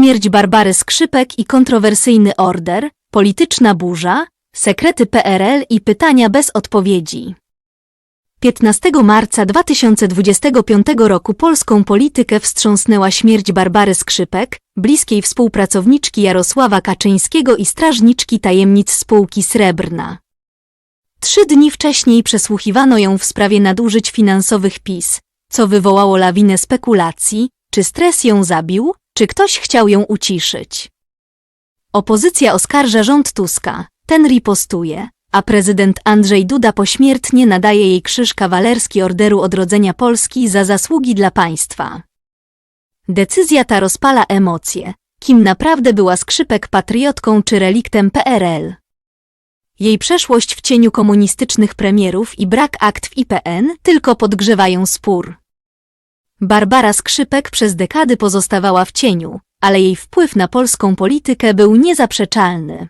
Śmierć Barbary Skrzypek i kontrowersyjny order, polityczna burza, sekrety PRL i pytania bez odpowiedzi. 15 marca 2025 roku polską politykę wstrząsnęła śmierć Barbary Skrzypek, bliskiej współpracowniczki Jarosława Kaczyńskiego i strażniczki tajemnic spółki Srebrna. Trzy dni wcześniej przesłuchiwano ją w sprawie nadużyć finansowych PiS, co wywołało lawinę spekulacji, czy stres ją zabił, czy ktoś chciał ją uciszyć. Opozycja oskarża rząd Tuska, ten ripostuje, a prezydent Andrzej Duda pośmiertnie nadaje jej krzyż kawalerski Orderu Odrodzenia Polski za zasługi dla państwa. Decyzja ta rozpala emocje, kim naprawdę była skrzypek patriotką czy reliktem PRL. Jej przeszłość w cieniu komunistycznych premierów i brak akt w IPN tylko podgrzewają spór. Barbara Skrzypek przez dekady pozostawała w cieniu, ale jej wpływ na polską politykę był niezaprzeczalny.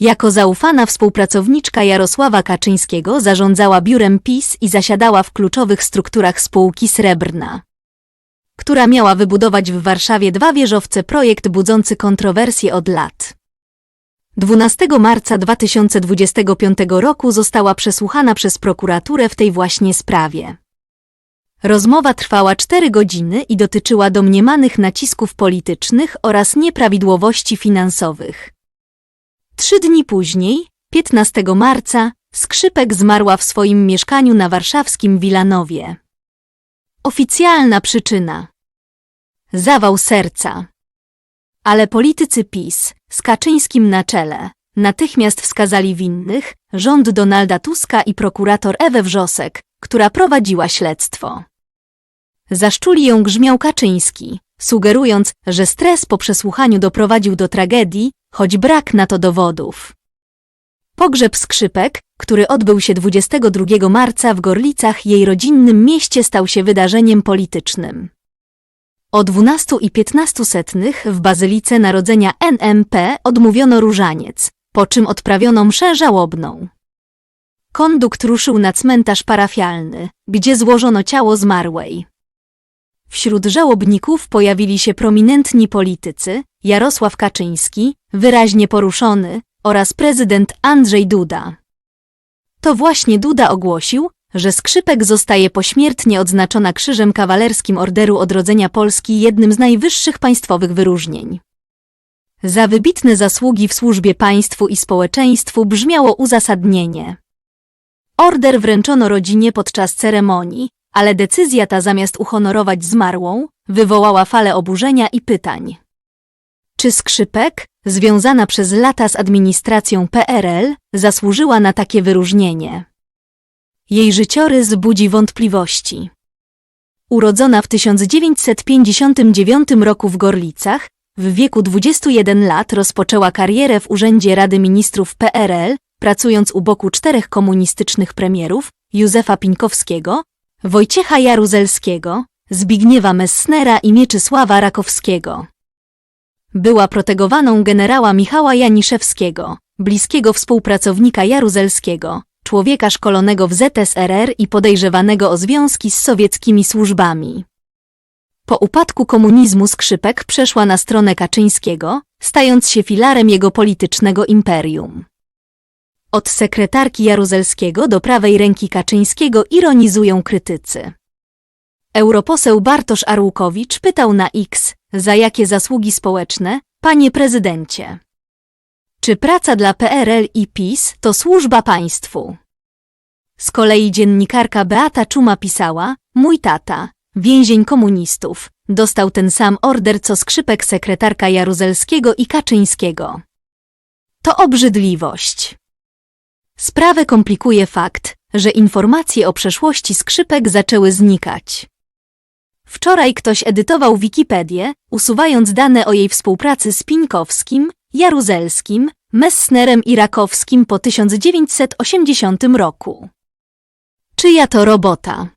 Jako zaufana współpracowniczka Jarosława Kaczyńskiego zarządzała biurem PiS i zasiadała w kluczowych strukturach spółki Srebrna, która miała wybudować w Warszawie dwa wieżowce projekt budzący kontrowersje od lat. 12 marca 2025 roku została przesłuchana przez prokuraturę w tej właśnie sprawie. Rozmowa trwała cztery godziny i dotyczyła domniemanych nacisków politycznych oraz nieprawidłowości finansowych. Trzy dni później, 15 marca, Skrzypek zmarła w swoim mieszkaniu na warszawskim Wilanowie. Oficjalna przyczyna. Zawał serca. Ale politycy PiS, z Kaczyńskim na czele, natychmiast wskazali winnych, rząd Donalda Tuska i prokurator Ewę Wrzosek, która prowadziła śledztwo. Zaszczuli ją grzmiał Kaczyński, sugerując, że stres po przesłuchaniu doprowadził do tragedii, choć brak na to dowodów. Pogrzeb skrzypek, który odbył się 22 marca w Gorlicach, jej rodzinnym mieście, stał się wydarzeniem politycznym. O 12 i 15 setnych w Bazylice Narodzenia NMP odmówiono różaniec, po czym odprawiono mszę żałobną. Kondukt ruszył na cmentarz parafialny, gdzie złożono ciało zmarłej. Wśród żałobników pojawili się prominentni politycy, Jarosław Kaczyński, wyraźnie poruszony, oraz prezydent Andrzej Duda. To właśnie Duda ogłosił, że Skrzypek zostaje pośmiertnie odznaczona Krzyżem Kawalerskim Orderu Odrodzenia Polski jednym z najwyższych państwowych wyróżnień. Za wybitne zasługi w służbie państwu i społeczeństwu brzmiało uzasadnienie. Order wręczono rodzinie podczas ceremonii, ale decyzja ta zamiast uhonorować zmarłą, wywołała falę oburzenia i pytań. Czy Skrzypek, związana przez lata z administracją PRL, zasłużyła na takie wyróżnienie? Jej życiorys budzi wątpliwości. Urodzona w 1959 roku w Gorlicach, w wieku 21 lat rozpoczęła karierę w Urzędzie Rady Ministrów PRL, pracując u boku czterech komunistycznych premierów, Józefa Pińkowskiego, Wojciecha Jaruzelskiego, Zbigniewa Messnera i Mieczysława Rakowskiego. Była protegowaną generała Michała Janiszewskiego, bliskiego współpracownika Jaruzelskiego, człowieka szkolonego w ZSRR i podejrzewanego o związki z sowieckimi służbami. Po upadku komunizmu Skrzypek przeszła na stronę Kaczyńskiego, stając się filarem jego politycznego imperium. Od sekretarki Jaruzelskiego do prawej ręki Kaczyńskiego ironizują krytycy. Europoseł Bartosz Arłukowicz pytał na X, za jakie zasługi społeczne, panie prezydencie. Czy praca dla PRL i PiS to służba państwu? Z kolei dziennikarka Beata Czuma pisała, mój tata, więzień komunistów, dostał ten sam order co skrzypek sekretarka Jaruzelskiego i Kaczyńskiego. To obrzydliwość. Sprawę komplikuje fakt, że informacje o przeszłości skrzypek zaczęły znikać. Wczoraj ktoś edytował Wikipedię, usuwając dane o jej współpracy z Pińkowskim, Jaruzelskim, Messnerem i Rakowskim po 1980 roku. Czyja to robota?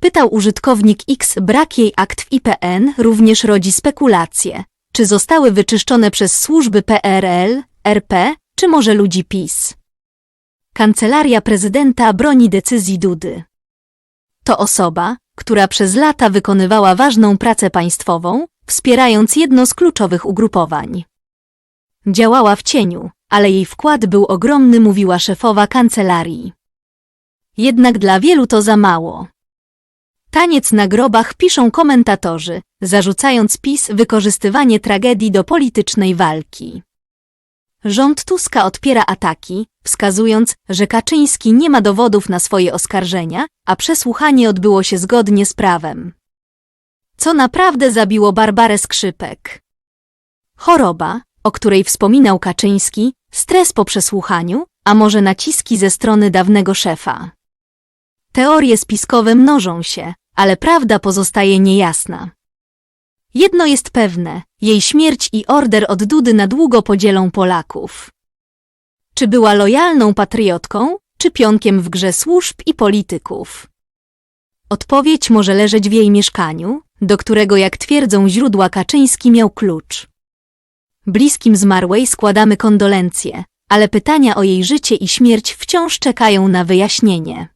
Pytał użytkownik X, brak jej akt w IPN również rodzi spekulacje. Czy zostały wyczyszczone przez służby PRL, RP, czy może ludzi PiS? Kancelaria prezydenta broni decyzji Dudy. To osoba, która przez lata wykonywała ważną pracę państwową, wspierając jedno z kluczowych ugrupowań. Działała w cieniu, ale jej wkład był ogromny, mówiła szefowa kancelarii. Jednak dla wielu to za mało. Taniec na grobach piszą komentatorzy, zarzucając PiS wykorzystywanie tragedii do politycznej walki. Rząd Tuska odpiera ataki, wskazując, że Kaczyński nie ma dowodów na swoje oskarżenia, a przesłuchanie odbyło się zgodnie z prawem. Co naprawdę zabiło Barbarę Skrzypek? Choroba, o której wspominał Kaczyński, stres po przesłuchaniu, a może naciski ze strony dawnego szefa. Teorie spiskowe mnożą się, ale prawda pozostaje niejasna. Jedno jest pewne, jej śmierć i order od Dudy na długo podzielą Polaków. Czy była lojalną patriotką, czy pionkiem w grze służb i polityków? Odpowiedź może leżeć w jej mieszkaniu, do którego, jak twierdzą źródła, Kaczyński miał klucz. Bliskim zmarłej składamy kondolencje, ale pytania o jej życie i śmierć wciąż czekają na wyjaśnienie.